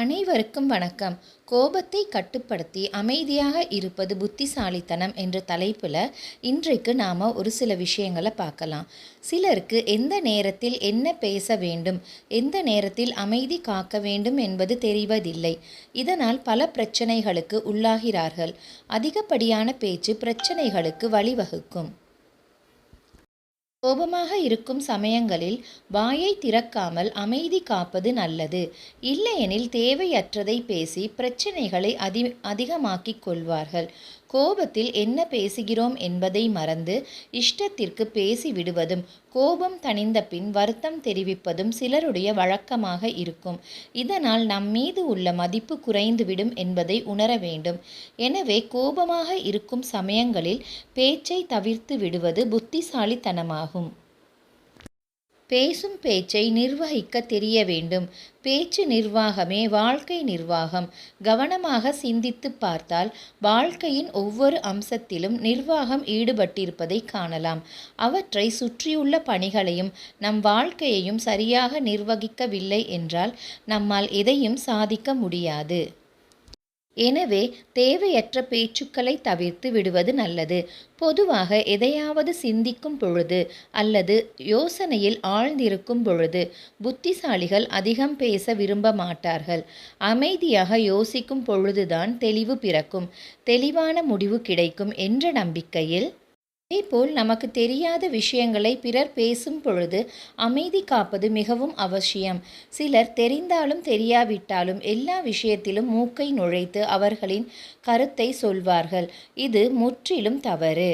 அனைவருக்கும் வணக்கம். கோபத்தை கட்டுப்படுத்தி அமைதியாக இருப்பது புத்திசாலித்தனம் என்ற தலைப்பில் இன்றைக்கு நாம் ஒரு சில விஷயங்களை பார்க்கலாம். சிலருக்கு எந்த நேரத்தில் என்ன பேச வேண்டும் எந்த நேரத்தில் அமைதி காக்க வேண்டும் என்பது தெரிவதில்லை. இதனால் பல பிரச்சனைகளுக்கு உள்ளாகிறார்கள். அதிகப்படியான பேச்சு பிரச்சனைகளுக்கு வழிவகுக்கும். கோபமாக இருக்கும் சமயங்களில் வாயை திறக்காமல் அமைதி காப்பது நல்லது. இல்லையெனில் தேவையற்றதை பேசி பிரச்சனைகளை அதி அதிகமாக்கிக் கொள்வார்கள். கோபத்தில் என்ன பேசுகிறோம் என்பதை மறந்து இஷ்டத்திற்கு பேசி விடுவதும் கோபம் தணிந்த பின் வருத்தம் தெரிவிப்பதும் சிலருடைய வழக்கமாக இருக்கும். இதனால் நம் மீது உள்ள மதிப்பு குறைந்துவிடும் என்பதை உணர வேண்டும். எனவே கோபமாக இருக்கும் சமயங்களில் பேச்சை தவிர்த்து விடுவது புத்திசாலித்தனமாகும். பேசும் பேச்சை நிர்வகிக்க தெரிய வேண்டும். பேச்சு நிர்வாகமே வாழ்க்கை நிர்வாகம். கவனமாக சிந்தித்து பார்த்தால் வாழ்க்கையின் ஒவ்வொரு அம்சத்திலும் நிர்வாகம் ஈடுபட்டிருப்பதை காணலாம். அவற்றை சுற்றியுள்ள பணிகளையும் நம் வாழ்க்கையையும் சரியாக நிர்வகிக்கவில்லை என்றால் நம்மால் எதையும் சாதிக்க முடியாது. எனவே தேவையற்ற பேச்சுக்களை தவிர்த்து விடுவது நல்லது. பொதுவாக எதையாவது சிந்திக்கும் பொழுது அல்லது யோசனையில் ஆழ்ந்திருக்கும் பொழுது புத்திசாலிகள் அதிகம் பேச விரும்ப மாட்டார்கள். அமைதியாக யோசிக்கும் பொழுதுதான் தெளிவு பிறக்கும். தெளிவான முடிவு கிடைக்கும் என்ற நம்பிக்கையில் அதேபோல் நமக்கு தெரியாத விஷயங்களை பிறர் பேசும் பொழுது அமைதி காப்பது மிகவும் அவசியம். சிலர் தெரிந்தாலும் தெரியாவிட்டாலும் எல்லா விஷயத்திலும் மூக்கை நுழைத்து அவர்களின் கருத்தை சொல்வார்கள். இது முற்றிலும் தவறு.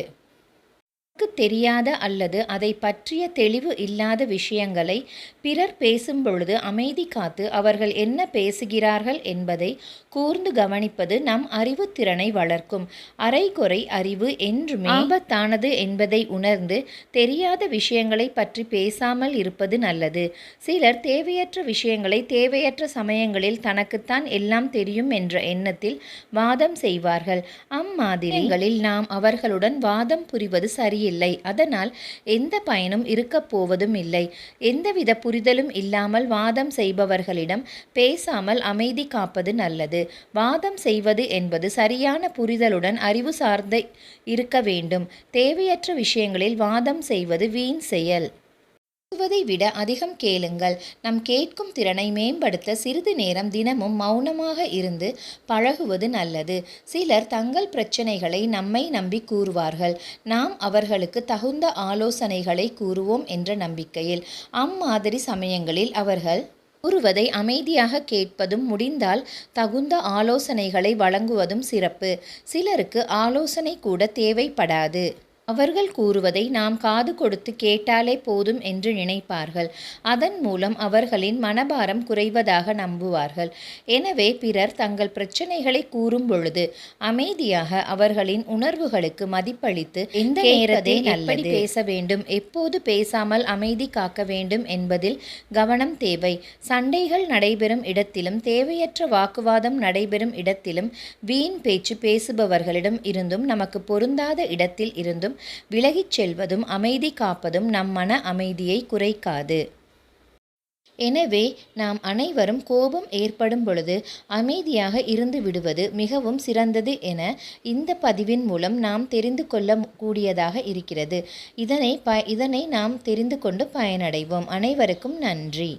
நமக்கு தெரியாத அல்லது அதை பற்றிய தெளிவு இல்லாத விஷயங்களை பிறர் பேசும் பொழுது அமைதி காத்து அவர்கள் என்ன பேசுகிறார்கள் என்பதை கூர்ந்து கவனிப்பது நம் அறிவுத்திறனை வளர்க்கும். அரைகுறை அறிவு என்றுமே ஆபத்தானது என்பதை உணர்ந்து தெரியாத விஷயங்களை பற்றி பேசாமல் இருப்பது நல்லது. சிலர் தேவையற்ற விஷயங்களை தேவையற்ற சமயங்களில் தனக்குத்தான் எல்லாம் தெரியும் என்ற எண்ணத்தில் வாதம் செய்வார்கள். அம்மாதிரிகளில் நாம் அவர்களுடன் வாதம் புரிவது சரியில்லை. இல்லை. அதனால் எந்த பயனும் இருக்கப் போவதும் இல்லை. எந்தவித புரிதலும் இல்லாமல் வாதம் செய்பவர்களிடம் பேசாமல் அமைதி காப்பது நல்லது. வாதம் செய்வது என்பது சரியான புரிதலுடன் அறிவு சார்ந்த இருக்க வேண்டும். தேவையற்ற விஷயங்களில் வாதம் செய்வது வீண் செயல். பேசுவதை விட அதிகம் கேளுங்கள். நம் கேட்கும் திறனை மேம்படுத்த சிறிது நேரம் தினமும் மௌனமாக இருந்து பழகுவது நல்லது. சிலர் தங்கள் பிரச்சனைகளை நம்மை நம்பி கூறுவார்கள். நாம் அவர்களுக்கு தகுந்த ஆலோசனைகளை கூறுவோம் என்ற நம்பிக்கையில். அம்மாதிரி சமயங்களில் அவர்கள் கூறுவதை அமைதியாக கேட்பதும் முடிந்தால் தகுந்த ஆலோசனைகளை வழங்குவதும் சிறப்பு. சிலருக்கு ஆலோசனை கூட தேவைப்படாது. அவர்கள் கூறுவதை நாம் காது கொடுத்து கேட்டாலே போதும் என்று நினைப்பார்கள். அதன் மூலம் அவர்களின் மனபாரம் குறைவதாக நம்புவார்கள். எனவே பிறர் தங்கள் பிரச்சனைகளை கூறும் பொழுது அமைதியாக அவர்களின் உணர்வுகளுக்கு மதிப்பளித்து எந்த நேரத்தை எப்படி பேச வேண்டும்? எப்போது பேசாமல் அமைதி காக்க வேண்டும் என்பதில் கவனம் தேவை. சண்டைகள் நடைபெறும் இடத்திலும் தேவையற்ற வாக்குவாதம் நடைபெறும் இடத்திலும் வீண் பேச்சு பேசுபவர்களிடம் இருந்தும் நமக்கு பொருந்தாத இடத்தில் இருந்தும் விலகிச் செல்வதும் அமைதி காப்பதும் நம் மன அமைதியை குறைக்காது. எனவே நாம் அனைவரும் கோபம் ஏற்படும் பொழுது அமைதியாக இருந்து விடுவது மிகவும் சிறந்தது என இந்த பதிவின் மூலம் நாம் தெரிந்து கொள்ள கூடியதாக இருக்கிறது. இதனை ப இதனை நாம் தெரிந்து கொண்டு பயனடைவோம். அனைவருக்கும் நன்றி.